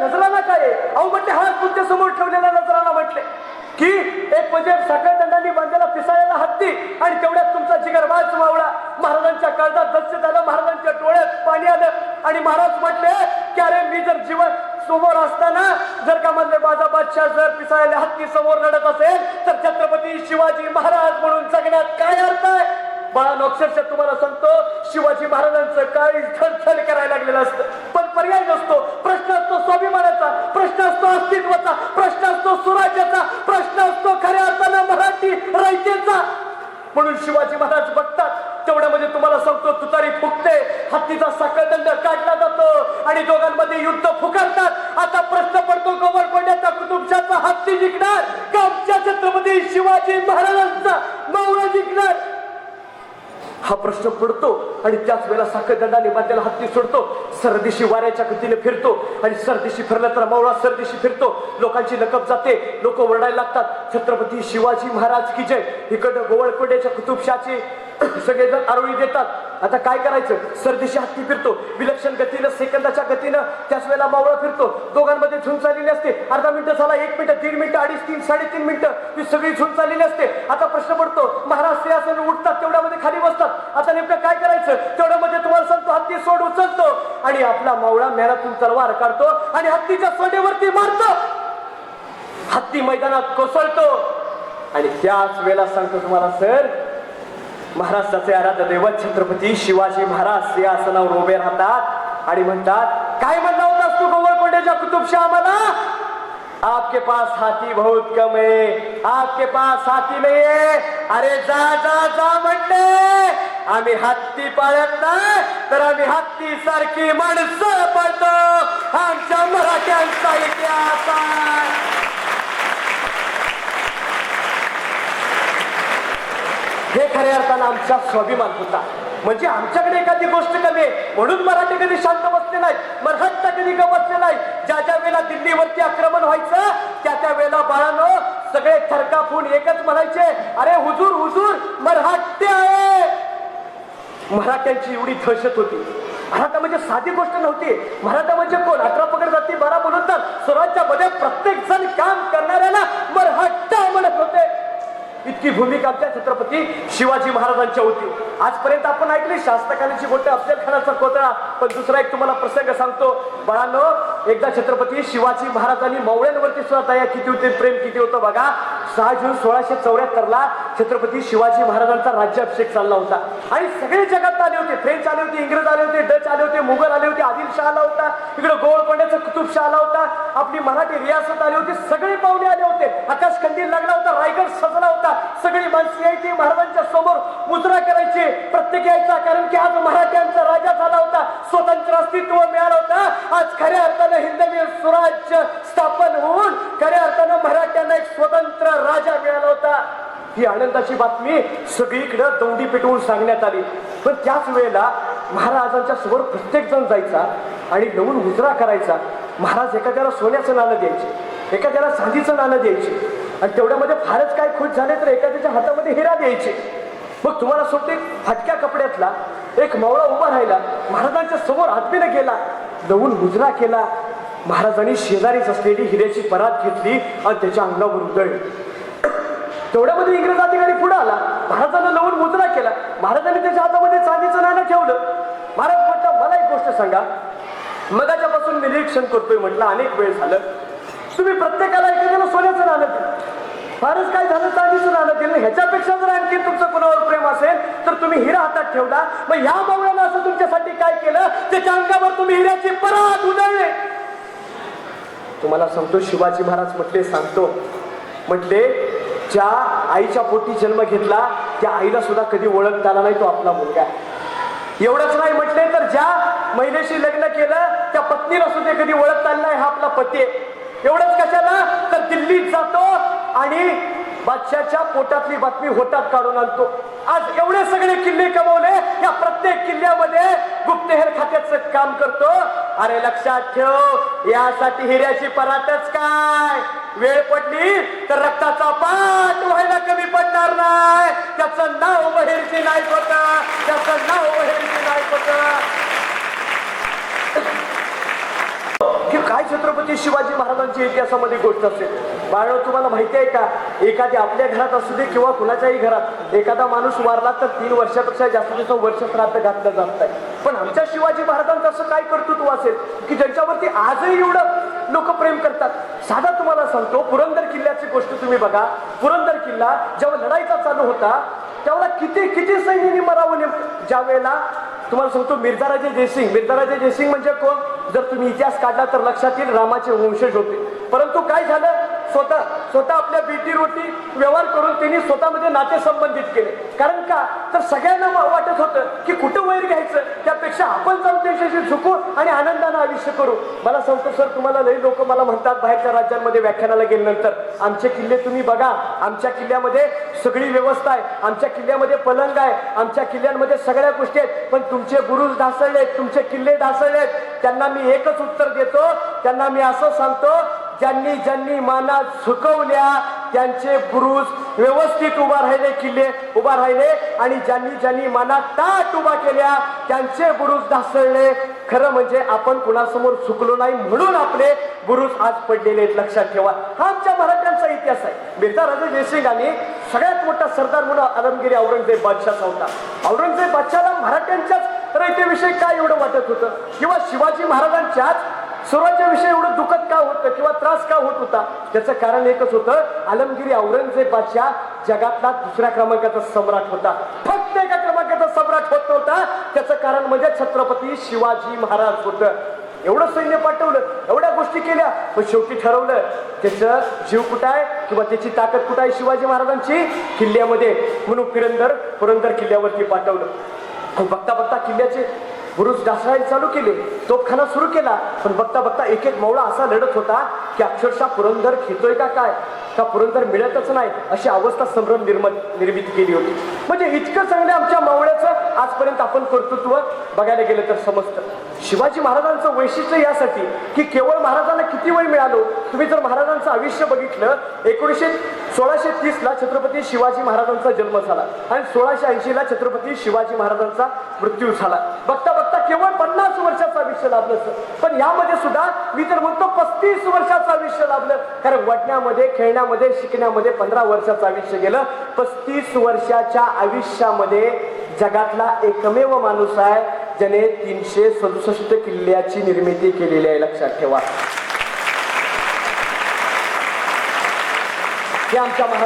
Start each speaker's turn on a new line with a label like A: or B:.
A: नजराना काय? अहो म्हटले हा तुमच्यासमोर ठेवलेला नजराना म्हटले. की एक म्हणजे साखळदंडांनी बांधलेला पिसायला हत्ती आणि तेवढ्यात तुमचा जिगरबाज मावळा महाराजांच्या काळजात दस्य झालं महाराजांच्या डोळ्यात पाणी आलं. आणि महाराज म्हटले की अरे मी जर जीवन समोर असताना जर का म्हणले माझा बादशाह जर पिसाळ्याला हत्ती समोर लढत असेल तर छत्रपती शिवाजी महाराज म्हणून जगण्यात काय अर्थ आहे? बाळा अक्षरशः तुम्हाला सांगतो शिवाजी महाराजांचं काळी थरथर करायला लागलेलं असतं पण पर्याय नसतो प्रश्न असतो स्वाभिमानाचा प्रश्न असतो अस्तित्वाचा प्रश्न असतो स्वराज्याचा प्रश्न असतो खऱ्या अर्थानं मराठी रयतेचा म्हणून शिवाजी महाराज बघतात तेवढ्यामध्ये तुम्हाला सांगतो तुतारी फुकते दंड काढला जातो आणि दोघांमध्ये युद्ध फुकारतात आता प्रश्न पडतो गोवळकोंड्याचा कुतुबशाचा हत्ती जिंकणार का आमच्या छत्रपती शिवाजी महाराजांचा मावळा जिंकणार? हा प्रश्न पडतो आणि त्याच वेळेला साखर दंडाने बांधलेला हत्ती सोडतो. सरदिशी वाऱ्याच्या गतीने फिरतो आणि सरदिशी फिरला तर मावळा सरदिशी फिरतो. लोकांची लकब जाते लोक ओरडायला लागतात. छत्रपती शिवाजी महाराज की जय. इकडं गोवळकोंड्याच्या कुतुबशाची सगळेजण आरोळी देतात. आता काय करायचं? सर्दीशी हत्ती फिरतो. विलक्षण गतीनं सेकंदाच्या गतीनं त्याच वेळेला मावळा फिरतो. दोघांमध्ये झुंज चाललेली असते. अर्धा मिनिटं झाला एक मिनिटं दीड मिनिटं अडीच तीन साडेतीन मिनिटं ही सगळी झुंज चाललेली असते. आता प्रश्न पडतो महाराज सिंहासन उठतात तेवढ्यामध्ये खाली बसतात. आता नेमकं काय करायचं? तेवढ्यामध्ये तुम्हाला सांगतो हत्ती सोड उचलतो आणि आपला मावळा मेळातून तलवार काढतो आणि हत्तीच्या सोंडेवरती मारतो. हत्ती मैदानात कोसळतो. आणि त्याच वेळेला सांगतो तुम्हाला सर महाराष्ट्राचे आराध्य दैवत छत्रपती शिवाजी महाराज सिंहासनावर उभे राहतात आणि म्हणतात काय म्हणला होतास तू गोवळकोंड्याच्या कुतुबशा आम्हाला? आपके पास हाथी बहुत कम है आपके पास हाथी नहीं है. अरे जा जा जा म्हणते आम्ही हत्ती पाळत नाही तर आम्ही हत्ती सारखी माणसं पाळतो आमच्या मराठ्यांचा इतिहास आहे हे खऱ्या अर्थानं आमचा स्वाभिमान होता. म्हणजे आमच्याकडे एखादी गोष्ट कमी आहे म्हणून मराठी कधी शांत बसले नाहीत मराठा कधी का बसले नाही ज्या ज्या वेळेला दिल्लीवरती आक्रमण व्हायचं त्या त्या वेळेला बाळानं सगळे थरकापून एकच म्हणायचे अरे हुजूर हुजूर मराठे आहे. मराठ्यांची एवढी दहशत होती. मराठा म्हणजे साधी गोष्ट नव्हती. मराठा म्हणजे कोण? अठरा पकड जाती बारा बोलवतात स्वराज्यामध्ये प्रत्येक जण काम करणाऱ्याला मराठा म्हणत होते. इतकी भूमिका आमच्या छत्रपती शिवाजी महाराजांच्या होती. आजपर्यंत आपण ऐकली शास्त्रकालीची गोष्ट अफजल खानाचा कोतळा. पण दुसरा एक तुम्हाला प्रसंग सांगतो. बाळांनो एकदा छत्रपती शिवाजी महाराजांनी मवळ्यांवरती सुद्धा दया किती होते प्रेम किती होतं बघा. सहा जून सोळाशे चौऱ्याहत्तरला छत्रपती शिवाजी महाराजांचा राज्याभिषेक चालला होता. आणि सगळे जगात आले होते. फ्रेंच आले होते इंग्रज आले होते डच आले होते मुघल आले आदिलशाह आला होता इकडे गोवळकोंड्याचा कुतुबशाह आला होता आपली मराठी रियासत आली होती सगळे पाहुणे आले होते. आकाश कंदील लागला होता रायगड सजला होता. सगळी माणसं यायची महाराजांच्या समोर मुजरा करायची प्रत्येक यायचा कारण की आज मराठ्यांचा राजा झाला होता. स्वतंत्र अस्तित्व मिळालं होतं. आज खऱ्या अर्थानं हिंदवी स्वराज्य स्थापन होऊन खऱ्या अर्थानं मराठ्यांना एक स्वतंत्र राजा मिळाला होता. ही आनंदाची बातमी सगळीकडे दौंडी पेटवून सांगण्यात आली. पण त्याच वेळेला महाराजांच्या समोर प्रत्येक जण जायचा आणि नवून उजरा करायचा. महाराज एखाद्याला सोन्याचं नाणं द्यायचे एखाद्याला चांदीचं नाणं द्यायचे. आणि तेवढ्यामध्ये फारच काय खुश झाले तर एखाद्याच्या हातामध्ये हिरा द्यायचे. मग तुम्हाला सोडते फाटक्या कपड्यातला एक मावळा उभा राहिला महाराजांच्या समोर आत्मीनं गेला नवून गुजरा केला. महाराजांनी शेजारीच असलेली हिऱ्याची परात घेतली आणि त्याच्या अंगावर उदळली तेवढ्यामध्ये इंग्रज अधिकारी पुढे आला. महाराजांना नवून मुजरा केला. महाराजांनी त्याच्या हातामध्ये चांदीचं नाणं ठेवलं. महाराज म्हटलं मला एक गोष्ट सांगा. मगाच्यापासून मी निरीक्षण करतोय म्हटलं अनेक वेळ झालं. तुम्ही प्रत्येकाला एखाद्याला सोन्याचं नाणं दिलं. फारच काय झालं चांदीचं नाणं दिलं ह्याच्यापेक्षा जर आणखी तुमचं कुणावर प्रेम असेल तर तुम्ही हिरा हातात ठेवला. मग ह्या बावळ्यानं असं तुमच्यासाठी काय केलं? त्याच्या अंगावर तुम्ही हिऱ्याची परात उधळले. तुम्हाला सांगतो शिवाजी महाराज म्हटले सांगतो. म्हटले ज्या आईच्या पोटी जन्म घेतला त्या आईला सुद्धा कधी ओळखता आला नाही तो आपला मुलगा. आहे. एवढंच नाही म्हटले तर ज्या महिलेशी लग्न केलं त्या पत्नीला सुद्धा कधी ओळख आलं नाही हा आपला पती. आहे एवढंच कशाला? तर दिल्लीत जातो आणि बादशाच्या पोटातली बातमी होतात काढून आणतो. आज एवढे सगळे किल्ले कमवले या प्रत्येक किल्ल्यामध्ये गुप्तहेर खात्याचं काम करतो. अरे लक्षात ठेव यासाठी हिऱ्याची परातच काय? वेळ पडली तर रक्ताचा पाठ व्हायला कमी पडणार नाही. त्याचं नाव बहिरची नाही होता. त्याचं नाव बहिरची नाईक होत हे काय छत्रपती शिवाजी महाराजांची इतिहासामध्ये गोष्ट असेल बाळ तुम्हाला माहिती आहे का? एखादी आपल्या घरात असू दे किंवा कुणाच्याही घरात एखादा माणूस वारला तर तीन वर्षापेक्षा जास्त दिवस वर्ष श्राद्ध घातलं जात नाही. पण आमच्या शिवाजी महाराजांचं असं काय कर्तृत्व असेल की ज्यांच्यावरती आजही एवढं लोक प्रेम करतात. साधा तुम्हाला सांगतो पुरंदर किल्ल्याची गोष्ट तुम्ही बघा. पुरंदर किल्ला जेव्हा लढाईचा चालू होता तेव्हा किती किती सैन्यांनी मरावं नेमकं? ज्या वेळेला तुम्हाला सांगतो मिर्झाराजे जयसिंग. मिर्झाराजे जयसिंग म्हणजे कोण? जर तुम्ही इतिहास काढला तर लक्षात येईल रामाचे वंशज होते. परंतु काय झालं? स्वतः स्वतः आपल्या बेटी रोटी व्यवहार करून तिने स्वतःमध्ये नाते संबंधित केले. कारण का? तर सगळ्यांना वाटत होतं की कुठं वैर घ्यायचं? त्यापेक्षा आपण जाऊन त्यांच्याशी झुकू आणि आनंदानं आयुष्य करू. मला सांगतो सर तुम्हाला लई लोक मला म्हणतात बाहेरच्या राज्यांमध्ये व्याख्यानाला गेल्यानंतर आमचे किल्ले तुम्ही बघा. आमच्या किल्ल्यामध्ये सगळी व्यवस्था आहे. आमच्या किल्ल्यामध्ये पलंग आहे. आमच्या किल्ल्यांमध्ये सगळ्या गोष्टी आहेत. पण तुमचे बुरुज ढासळले तुमचे किल्ले ढासळले त्यांना मी एकच उत्तर देतो. त्यांना मी असं सांगतो ज्यांनी ज्यांनी माना झुकवल्या त्यांचे बुरुज व्यवस्थित उभा राहिले किल्ले उभा राहिले आणि ज्यांनी ज्यांनी माना ताट उभा केल्या त्यांचे बुरुज ढासळले. खरं म्हणजे आपण कुणासमोर चुकलो नाही म्हणून आपले बुरुज आज पडलेले आहेत. लक्षात ठेवा. हा आमच्या मराठ्यांचा इतिहास आहे. मिर्झा राजे जयसिंगांनी सगळ्यात मोठा सरदार म्हणून आलमगिरी औरंगजेब बादशाह होता. औरंगजेब बादशाला मराठ्यांच्याच रयतेविषयी काय एवढं वाटत होतं? किंवा शिवाजी महाराजांच्याच सर्वांच्या विषयी एवढं दुःखद का होतं किंवा त्रास का होत होता? त्याचं कारण एकच होतं आलमगिरी औरंगजेब बादशाह जगातला दुसऱ्या क्रमांकाचा सम्राट होता. फक्त एका क्रमांकाचा सम्राट होत नव्हता. त्याचं कारण म्हणजे छत्रपती शिवाजी महाराज होतं. एवढं सैन्य पाठवलं एवढ्या गोष्टी केल्या पण शेवटी ठरवलं त्याचं जीव कुठं आहे किंवा त्याची ताकद कुठं आहे शिवाजी महाराजांची? किल्ल्यामध्ये. म्हणून पुरंदर पुरंदर किल्ल्यावरती पाठवलं. बघता बघता किल्ल्याचे बुरुज ढासळायला चालू केले. तोपखाना सुरू केला. पण बघता बघता एक एक मौळा असा लढत होता की अक्षरशः पुरंदर खेचोय का काय? का पुरंदर मिळतच नाही? अशी अवस्था संभ्रम निर्माण निर्मिती केली होती. म्हणजे इतकं चांगलं आमच्या मावळ्याचं आजपर्यंत आपण कर्तृत्व बघायला गेलं तर समजतं शिवाजी महाराजांचं वैशिष्ट्य यासाठी की केवळ महाराजांना किती वय मिळालो? तुम्ही जर महाराजांचं आयुष्य बघितलं एकोणीसशे सोळाशे तीसला छत्रपती शिवाजी महाराजांचा जन्म झाला आणि सोळाशे ऐंशीला छत्रपती शिवाजी महाराजांचा मृत्यू झाला. बघता बघता केवळ पन्नास वर्षाचं आयुष्य लाभलं सर. पण यामध्ये सुद्धा मी तर म्हणतो पस्तीस वर्षाचं आयुष्य लाभलं. कारण वडण्यामध्ये खेळण्यामध्ये शिकण्यामध्ये पंधरा वर्षाचं आयुष्य गेलं. पस्तीस वर्षाच्या आयुष्यामध्ये जगातला एकमेव माणूस आहे ज्याने तीनशे सदुसष्ट किल्ल्याची निर्मिती केलेली आहे. लक्षात ठेवा. हे आमच्या महाराज